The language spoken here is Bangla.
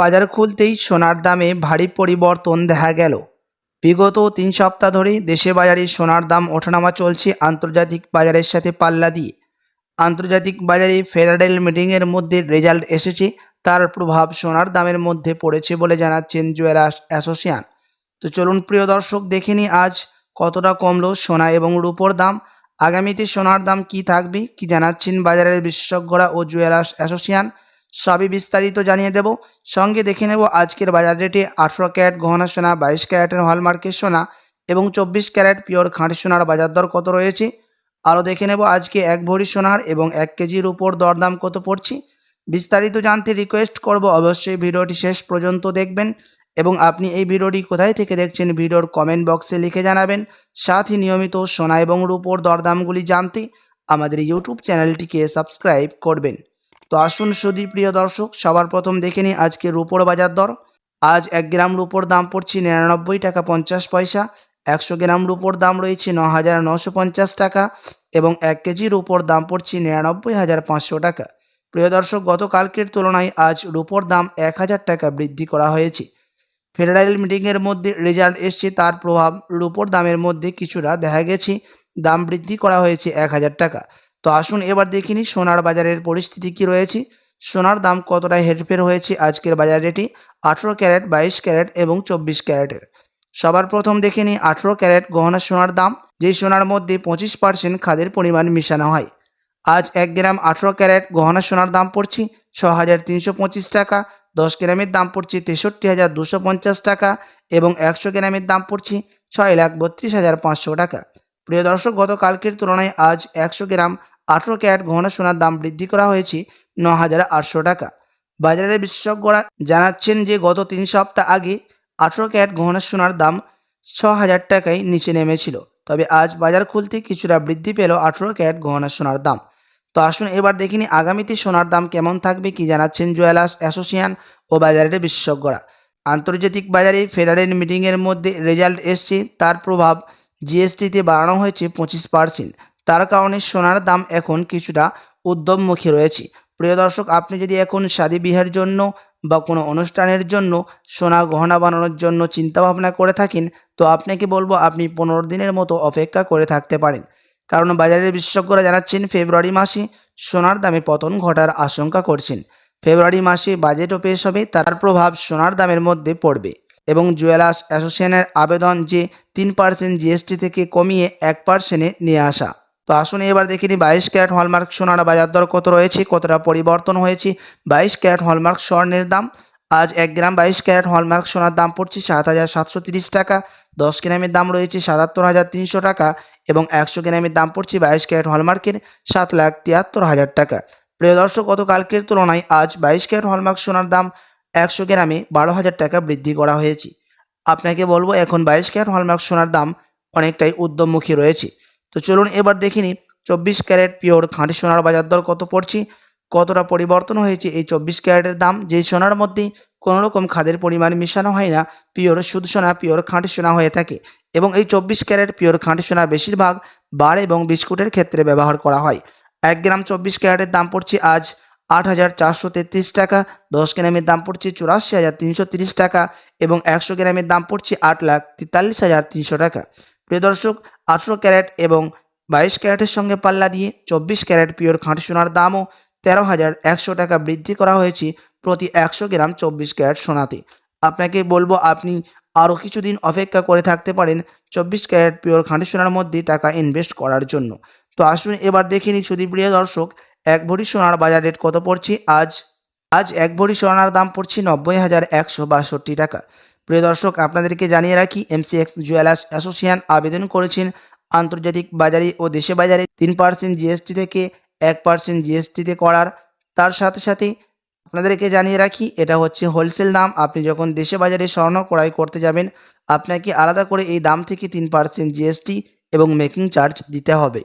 বাজার খুলতেই সোনার দামে ভারী পরিবর্তন দেখা গেল। বিগত তিন সপ্তাহ ধরে দেশে বাজারে সোনার দাম ওঠানামা চলছে আন্তর্জাতিক বাজারের সাথে পাল্লা দিয়ে। আন্তর্জাতিক বাজারে ফেডারেল মিটিংয়ের মধ্যে রেজাল্ট এসেছে, তার প্রভাব সোনার দামের মধ্যে পড়েছে বলে জানাচ্ছেন জুয়েলার্স অ্যাসোসিয়েশন। তো চলুন প্রিয় দর্শক, দেখে আজ কতটা কমলো সোনা এবং রূপোর দাম। আগামীতে সোনার দাম কি থাকবে, কি জানাচ্ছেন বাজারের বিশেষজ্ঞরা ও জুয়েলার্স অ্যাসোসিয়েশন। সবই বিস্তারিত জানিয়ে দেব। সঙ্গে দেখে নেব আজকের বাজার রেটে আঠেরো ক্যারেট গহনা সোনা, বাইশ ক্যারেটের হলমার্কের সোনা এবং চব্বিশ ক্যারেট পিওর খাঁটি সোনার বাজার দর কত রয়েছে? আরও দেখে নেব আজকে এক ভরি সোনার এবং এক কেজির উপর দরদাম কত পড়ছে। বিস্তারিত জানতে রিকোয়েস্ট করব, অবশ্যই ভিডিওটি শেষ পর্যন্ত দেখবেন এবং আপনি এই ভিডিওটি কোথায় থেকে দেখছেন ভিডিওর কমেন্ট বক্সে লিখে জানাবেন। সাথে নিয়মিত সোনা এবং রূপোর দরদামগুলি জানতে আমাদের ইউটিউব চ্যানেলটিকে সাবস্ক্রাইব করবেন। তো আসুন সুদী প্রিয় দর্শক, সবার প্রথম দেখে নিই আজকে রুপোর বাজার দর। আজ এক গ্রাম রুপোর দাম পড়ছে নিরানব্বই টাকা পঞ্চাশ পয়সা, একশো গ্রাম রুপোর দাম রয়েছে ন হাজার নশো পঞ্চাশ টাকা এবং এক কেজি রুপোর দাম পড়ছে নিরানব্বই হাজার পাঁচশো টাকা। প্রিয় দর্শক, গতকালকের তুলনায় আজ রুপোর দাম এক হাজার টাকা বৃদ্ধি করা হয়েছে। ফেডারেল মিটিংয়ের মধ্যে রেজাল্ট এসছে, তার প্রভাব রুপোর দামের মধ্যে কিছুটা দেখা গেছে। দাম বৃদ্ধি করা হয়েছে এক হাজার টাকা। তো আসুন এবার দেখিনি সোনার বাজারের পরিস্থিতি কি রয়েছে। সোনার দাম কতটা হেরফের হয়েছে আজকের বাজার রেটি? আঠেরো ক্যারেট, বাইশ ক্যারেট এবং চব্বিশ ক্যারেটের। সবার প্রথম দেখে নিই আঠেরো ক্যারেট গহনা সোনার দাম, যেই সোনার মধ্যে পঁচিশ পার্সেন্ট খাদের পরিমাণ মিশানো হয়। আজ এক গ্রাম আঠেরো ক্যারেট গহনা সোনার দাম পড়ছে ছ হাজার তিনশো পঁচিশ টাকা, দশ গ্রামের দাম পড়ছে তেষট্টি হাজার দুশো পঞ্চাশ টাকা এবং একশো গ্রামের দাম পড়ছে ছয় লাখ বত্রিশ হাজার পাঁচশো টাকা। প্রিয় দর্শক, গতকালকের তুলনায় আজ একশো গ্রাম আঠেরো ক্যারেট গহনা সোনার দাম বৃদ্ধি করা হয়েছে ন হাজার আটশো টাকা। বাজারের বিশেষজ্ঞরা জানাচ্ছেন যে গত তিন সপ্তাহ আগে আঠেরো ক্যারেট গহনা সোনার দাম ছ হাজার টাকায় নিচে নেমেছিল। তবে আজ বাজার খুলতে কিছুটা বৃদ্ধি পেল আঠেরো ক্যারেট গহনা সোনার দাম। তো আসুন এবার দেখিনি আগামীতে সোনার দাম কেমন থাকবে কি জানাচ্ছেন জুয়েলার্স অ্যাসোসিয়েশন ও বাজারের বিশেষজ্ঞরা। আন্তর্জাতিক বাজারে ফেডারেল মিটিংয়ের মধ্যে রেজাল্ট এসছে, তার প্রভাব জিএসটিতে বাড়ানো হয়েছে পঁচিশ পার্সেন্ট। তার কারণে সোনার দাম এখন কিছুটা উদ্যমমুখী রয়েছে। প্রিয় দর্শক, আপনি যদি এখন শাদী বিহার জন্য বা কোনো অনুষ্ঠানের জন্য সোনা গহনা বানানোর জন্য চিন্তাভাবনা করে থাকেন, তো আপনাকে বলব আপনি পনেরো দিনের মতো অপেক্ষা করে থাকতে পারেন। কারণ বাজারের বিশেষজ্ঞরা জানাচ্ছেন, ফেব্রুয়ারি মাসে সোনার দামে পতন ঘটার আশঙ্কা করছেন। ফেব্রুয়ারি মাসে বাজেটও পেশ হবে, তার প্রভাব সোনার দামের মধ্যে পড়বে। এবং জুয়েলার্স অ্যাসোসিয়েশনের আবেদন যে তিন পার্সেন্ট জিএসটি থেকে কমিয়ে এক পার্সেন্টে নিয়ে আসা। তো আসুন এবার দেখে নিই বাইশ ক্যারেট হলমার্ক সোনার বাজার দর কত রয়েছে, কতটা পরিবর্তন হয়েছে। বাইশ ক্যারেট হলমার্ক স্বর্ণের দাম, আজ এক গ্রাম বাইশ ক্যারেট হলমার্ক সোনার দাম পড়ছে সাত হাজার সাতশো তিরিশ টাকা। দশ গ্রামের দাম রয়েছে সাতাত্তর হাজার তিনশো টাকা এবং একশো গ্রামের দাম পড়ছে বাইশ ক্যারেট হলমার্কের সাত লাখ তিয়াত্তর হাজার টাকা। প্রিয় দর্শক, গতকালকের তুলনায় আজ বাইশ ক্যারেট হলমার্ক সোনার দাম একশো গ্রামে বারো হাজার টাকা বৃদ্ধি করা হয়েছে। আপনাকে বলব, এখন বাইশ ক্যারেট হলমার্ক সোনার দাম অনেকটাই উদ্যমমুখী রয়েছে। তো চলুন এবার দেখিনি চব্বিশ ক্যারেট পিওর খাঁটি সোনার বাজার দর কত পড়ছে? কতটা পরিবর্তন হয়েছে এই চব্বিশ ক্যারেটের দাম? যেই সোনার মধ্যে কোনো রকম খাদের পরিমাণ মেশানো হয় না, পিওর শুধু সোনা, পিওর খাঁটি সোনা হয়ে থাকে এবং এই চব্বিশ ক্যারেট পিওর খাঁটি সোনা বেশিরভাগ বার এবং বিস্কুটের ক্ষেত্রে ব্যবহার করা হয়। এক গ্রাম চব্বিশ ক্যারেটের দাম পড়ছে আজ আট হাজার চারশো তেত্রিশ টাকা, দশ গ্রামের দাম পড়ছে চুরাশি হাজার তিনশো তিরিশ টাকা এবং একশো গ্রামের দাম পড়ছে আট লাখ তেতাল্লিশ হাজার তিনশো টাকা। প্রিয় দর্শক আঠেরো ক্যারেট এবং বাইশ ক্যারেটের সঙ্গে পাল্লা দিয়ে চব্বিশ ক্যারেট পিওর খাঁটি সোনার দামও তেরো হাজার একশো টাকা বৃদ্ধি করা হয়েছে প্রতি একশো গ্রাম চব্বিশ ক্যারেট সোনাতে। আপনাকে বলব আপনি আরও কিছুদিন অপেক্ষা করে থাকতে পারেন চব্বিশ ক্যারেট পিওর খাঁটি সোনার মধ্যে টাকা ইনভেস্ট করার জন্য। তো আসুন এবার দেখে নিই সুদী প্রিয় দর্শক, এক ভরি সোনার বাজার রেট কত পড়ছে? আজ আজ এক ভরি সোনার দাম পড়ছে নব্বই হাজার একশো বাষট্টি টাকা। প্রিয় দর্শক, আপনাদেরকে জানিয়ে রাখি এমসিএক্স জুয়েলার্স অ্যাসোসিয়েশন আবেদন করেছেন আন্তর্জাতিক বাজারে ও দেশে বাজারে তিন পার্সেন্ট জিএসটি থেকে এক পার্সেন্ট জিএসটিতে করার। তার সাথে সাথে আপনাদেরকে জানিয়ে রাখি, এটা হচ্ছে হোলসেল দাম। আপনি যখন দেশে বাজারে স্বর্ণ ক্রয় করতে যাবেন, আপনাকে আলাদা করে এই দাম থেকে তিন পার্সেন্ট জিএসটি এবং মেকিং চার্জ দিতে হবে।